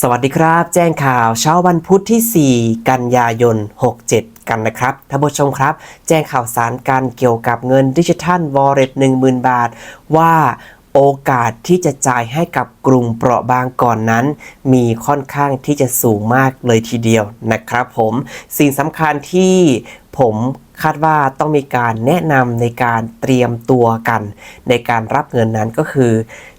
สวัสดีครับ แจ้งข่าวเช้าวันพุธที่ 4 กันยายน 67 กันนะครับท่านผู้ชมครับ แจ้งข่าวสารการเกี่ยวกับเงินดิจิทัลวอลเล็ต10,000 บาท ว่าโอกาสที่จะจ่ายให้กับกลุ่มเปราะบางก่อนนั้น มีค่อนข้างที่จะสูงมากเลยทีเดียวนะครับผมสิ่งสำคัญที่ผมคาดว่าต้องมีการแนะนำในการเตรียมตัวกัน ในการรับเงินนั้นก็คือ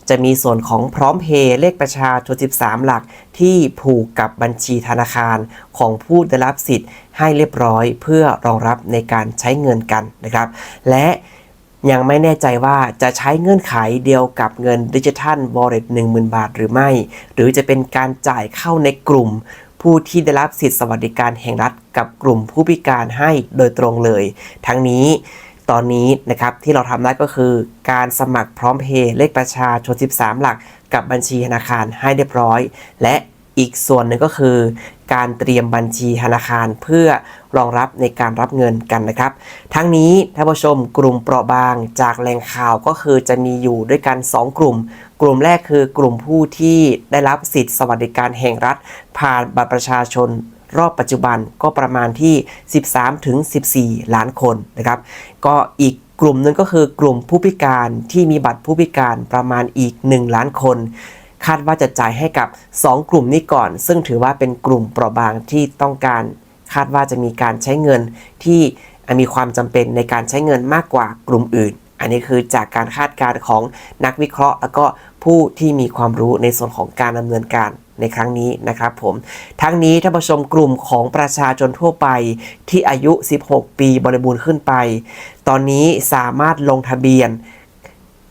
จะมีส่วนของพร้อมเพย์เลขประชาชน 13 หลัก ที่ผูกกับบัญชีธนาคารของผู้ได้รับสิทธิ์ให้เรียบร้อยเพื่อรองรับในการใช้เงินกันนะครับ และยังไม่แน่ใจว่าจะใช้เงื่อนไขเดียวกับเงินดิจิทัลวอลเล็ต10,000บาทหรือไม่ หรือจะเป็นการจ่ายเข้าในกลุ่ม ผู้ที่ได้รับสิทธิสวัสดิการแห่งรัฐกับกลุ่มผู้พิการให้โดยตรงเลย ทั้งนี้ ตอนนี้นะครับที่เราทำได้ก็คือ การสมัครพร้อมเพย์เลขประชาชน 13 หลัก กับบัญชีธนาคารให้เรียบร้อย และอีกส่วนหนึ่งก็คือ การเตรียมบัญชีธนาคารเพื่อรองรับในการรับเงินกันนะครับ ทั้งนี้ท่านผู้ชมกลุ่มเปราะบางจากแหล่งข่าวก็คือจะมีอยู่ด้วยกัน 2 กลุ่ม กลุ่มแรกคือกลุ่มผู้ที่ได้รับสิทธิสวัสดิการแห่งรัฐ ผ่านบัตรประชาชน รอบปัจจุบันก็ประมาณที่ 13 ถึง 14 ล้านคนนะครับ ก็อีกกลุ่มหนึงก็คือกลุ่มผู้พิการที่มีบัตรผู้พิการประมาณอีก 1 ล้านคน คาดว่าจะจ่ายให้กับ 2 กลุ่มนี้ก่อน ซึ่งถือว่าเป็นกลุ่มเปราะบางที่ต้องการคาดว่าจะมีการใช้เงินที่มีความจำเป็นในการใช้เงินมากกว่ากลุ่มอื่น อันนี้คือจากการคาดการณ์ของนักวิเคราะห์ แล้วก็ผู้ที่มีความรู้ในส่วนของการดำเนินการ ในครั้งนี้นะครับผมทั้งนี้ท่านผู้ชมกลุ่มของประชาชนทั่วไปที่อายุ 16 ปีบริบูรณ์ขึ้นไป ตอนนี้สามารถลงทะเบียน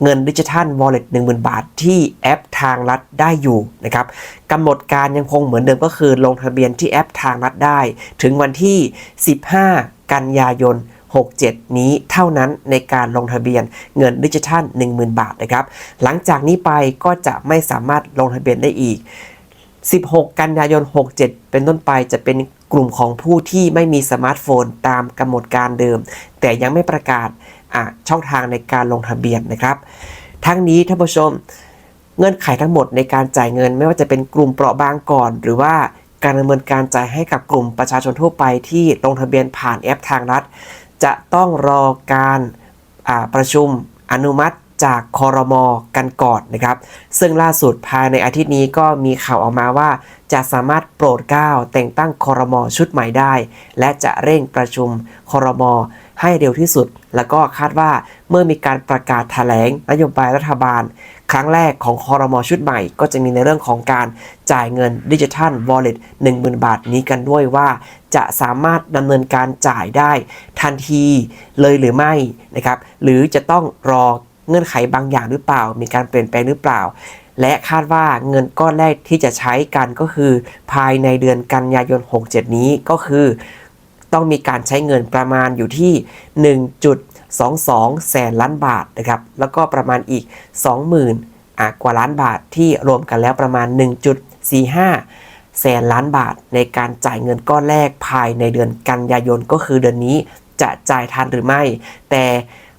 เงินดิจิทัล Wallet 10,000 บาท ที่แอปทางรัฐได้อยู่นะครับกำหนดการยังคงเหมือนเดิมก็คือลงทะเบียนที่แอปทางรัฐได้ ถึงวันที่ 15 กันยายน 67 นี้เท่านั้นในการลงทะเบียนเงินดิจิทัล 10,000 บาทนะครับ หลังจากนี้ไปก็จะไม่สามารถลงทะเบียนได้อีก 16 กันยายน 67 เป็นต้นไปจะเป็นกลุ่มของผู้ที่ไม่มีสมาร์ทโฟนตามกำหนดการเดิม แต่ยังไม่ประกาศช่องทางในการลงทะเบียนนะครับ ทั้งนี้ท่านผู้ชมเงื่อนไขทั้งหมดในการจ่ายเงิน ไม่ว่าจะเป็นกลุ่มเปราะบางก่อน หรือว่าการดำเนินการจ่ายให้กับกลุ่มประชาชนทั่วไปที่ลงทะเบียนผ่านแอปทางรัฐ จะต้องรอการประชุมอนุมัติ จากคอรมอกันก่อนนะครับ ซึ่งล่าสุดภายในอาทิตย์นี้ก็มีข่าวออกมาว่า จะสามารถโปรดเกล้าแต่งตั้งคอรมอชุดใหม่ได้ และจะเร่งประชุมคอรมอให้เร็วที่สุด แล้วก็คาดว่าเมื่อมีการประกาศแถลงนโยบายรัฐบาล ครั้งแรกของคอรมอชุดใหม่ ก็จะมีในเรื่องของการจ่ายเงินดิจิทัล Wallet 10,000บาทนี้กันด้วยว่า จะสามารถดำเนินการจ่ายได้ทันทีเลยหรือไม่นะครับ หรือจะต้องรอ เงื่อนไขบางอย่างหรือเปล่า มีการเปลี่ยนแปลงหรือเปล่า และคาดว่าเงินก้อนแรกที่จะใช้กันก็คือ ภายในเดือนกันยายน 67 นี้ก็คือ ต้องมีการใช้เงินประมาณอยู่ที่ 1.22 แสนล้านบาทนะครับ แล้วก็ประมาณอีก 20,000อะกว่าล้านบาทที่รวมกันแล้วประมาณ 1.45แสนล้านบาทในการจ่ายเงินก้อนแรกภายในเดือนกันยายนก็คือเดือนนี้จะจ่ายทันหรือไม่ แต่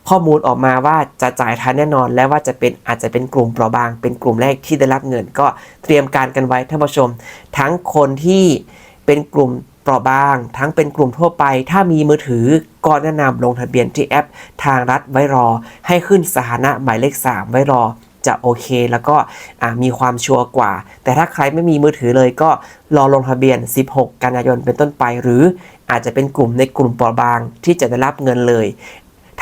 ข้อมูลออกมาว่าจะจ่ายทันแน่นอน และว่าจะเป็นอาจจะเป็นกลุ่มเปราะบาง เป็นกลุ่มแรกที่ได้รับเงิน ก็เตรียมการกันไว้ท่านผู้ชม ทั้งคนที่เป็นกลุ่มเปราะบาง ทั้งเป็นกลุ่มทั่วไป ถ้ามีมือถือก็แนะนำลงทะเบียนที่แอป ทางรัฐไว้รอ ให้ขึ้นสถานะหมายเลข 3 ไว้รอจะโอเคแล้วก็มีความชัวร์กว่า แต่ถ้าใครไม่มีมือถือเลยก็รอลงทะเบียน 16 กันยายนเป็นต้นไป หรืออาจจะเป็นกลุ่มในกลุ่มเปราะบางที่จะได้รับเงินเลย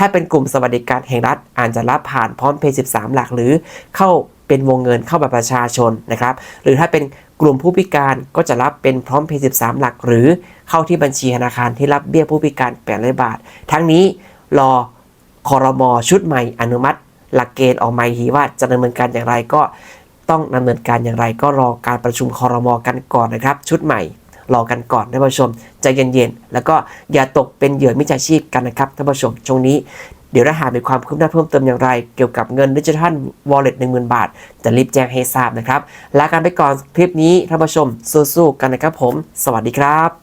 ถ้าเป็นกลุ่มสวัสดิการแห่งรัฐอาจจะรับผ่านพร้อมเพย์13 หลักหรือเข้าเป็นวงเงินเข้าบัตรประชาชนนะครับ หรือถ้าเป็นกลุ่มผู้พิการก็จะรับเป็นพร้อมเพย์13 หลัก หรือเข้าที่บัญชีธนาคารที่รับเบี้ยผู้พิการ800บาท ทั้งนี้รอคอรมอชุดใหม่อนุมัติ หลักเกณฑ์ออกมาทีว่าจะดำเนินการอย่างไรก็ต้องดำเนินการอย่างไรก็รอการประชุมคอรมอกันก่อนนะครับ ชุดใหม่ รอกันก่อนท่านผู้ชมใจเย็นๆแล้วก็อย่าตกเป็นเหยื่อมิจฉาชีพกันนะครับท่านผู้ชมช่วงนี้เดี๋ยวถ้าหากมีความคืบหน้าเพิ่มเติมอย่างไร เกี่ยวกับเงินดิจิทัล Wallet 10,000บาท จะรีบแจ้งให้ทราบนะครับลาการไปก่อนคลิปนี้ท่านผู้ชมสู้ๆกันนะครับผม สวัสดีครับ